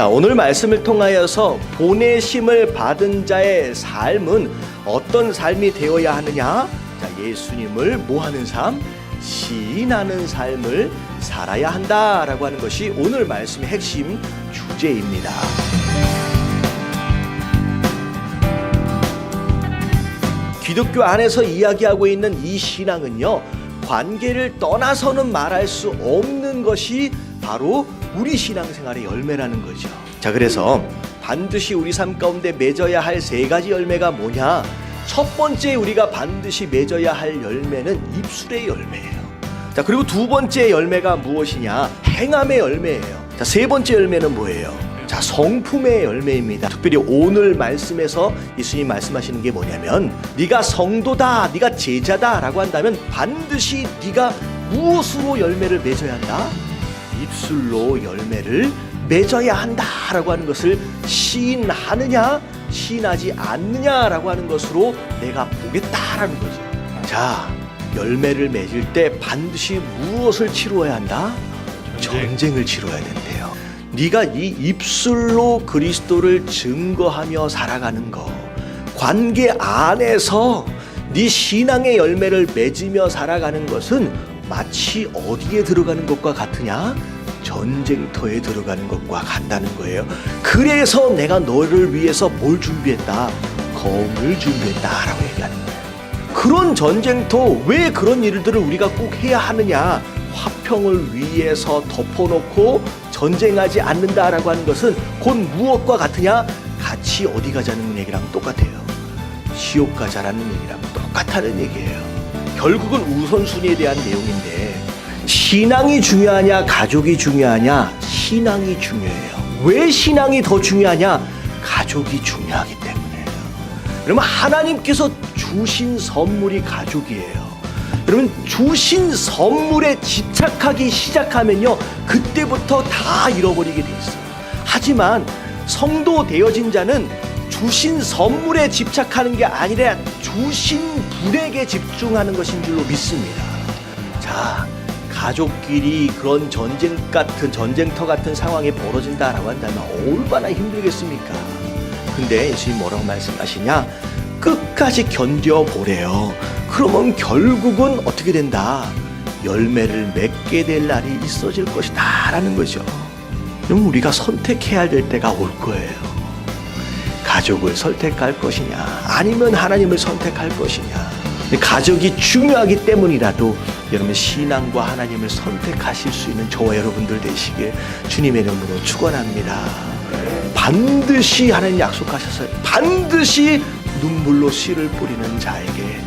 자, 오늘 말씀을 통하여서 보내심을 받은 자의 삶은 어떤 삶이 되어야 하느냐? 자, 예수님을 모하는 삶, 시인하는 삶을 살아야 한다라고 하는 것이 오늘 말씀의 핵심 주제입니다. 기독교 안에서 이야기하고 있는 이 신앙은요, 관계를 떠나서는 말할 수 없는 것이 바로 우리 신앙생활의 열매라는 거죠. 자, 그래서 반드시 우리 삶 가운데 맺어야 할 세 가지 열매가 뭐냐? 첫 번째 우리가 반드시 맺어야 할 열매는 입술의 열매예요. 자, 그리고 두 번째 열매가 무엇이냐? 행함의 열매예요. 자, 세 번째 열매는 뭐예요? 자, 성품의 열매입니다. 특별히 오늘 말씀에서 예수님 말씀하시는 게 뭐냐면 네가 성도다, 네가 제자다라고 한다면 반드시 네가 무엇으로 열매를 맺어야 한다? 입술로 열매를 맺어야 한다라고 하는 것을 시인하느냐, 시인하지 않느냐라고 하는 것으로 내가 보겠다라는 거죠. 자, 열매를 맺을 때 반드시 무엇을 치루어야 한다? 전쟁을 치러야 된대요. 네가 이 입술로 그리스도를 증거하며 살아가는 거, 관계 안에서 네 신앙의 열매를 맺으며 살아가는 것은 마치 어디에 들어가는 것과 같으냐? 전쟁터에 들어가는 것과 같다는 거예요. 그래서 내가 너를 위해서 뭘 준비했다? 검을 준비했다라고 얘기하는 거예요. 그런 전쟁터 왜 그런 일들을 우리가 꼭 해야 하느냐? 화평을 위해서 덮어놓고 전쟁하지 않는다라고 하는 것은 곧 무엇과 같으냐? 같이 어디 가자는 얘기랑 똑같아요. 지옥 가자라는 얘기랑 똑같다는 얘기예요. 결국은 우선순위에 대한 내용인데 신앙이 중요하냐 가족이 중요하냐 신앙이 중요해요. 왜 신앙이 더 중요하냐? 가족이 중요하기 때문에요. 그러면 하나님께서 주신 선물이 가족이에요. 여러분 주신 선물에 집착하기 시작하면요 그때부터 다 잃어버리게 돼 있어요. 하지만 성도 되어진 자는 주신 선물에 집착하는 게 아니라 주신 분에게 집중하는 것인 줄로 믿습니다. 자, 가족끼리 그런 전쟁 같은 전쟁터 같은 상황이 벌어진다라고 한다면 얼마나 힘들겠습니까? 근데 예수님 뭐라고 말씀하시냐? 끝까지 견뎌보래요. 그러면 결국은 어떻게 된다? 열매를 맺게 될 날이 있어질 것이다. 라는 거죠. 그럼 우리가 선택해야 될 때가 올 거예요. 가족을 선택할 것이냐, 아니면 하나님을 선택할 것이냐. 가족이 중요하기 때문이라도 여러분 신앙과 하나님을 선택하실 수 있는 저와 여러분들 되시길 주님의 이름으로 축원합니다. 반드시 하나님 약속하셨어요. 반드시 눈물로 씨를 뿌리는 자에게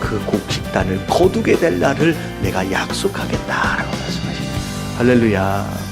그 곡식단을 거두게 될 날을 내가 약속하겠다라고 말씀하십니다. 할렐루야.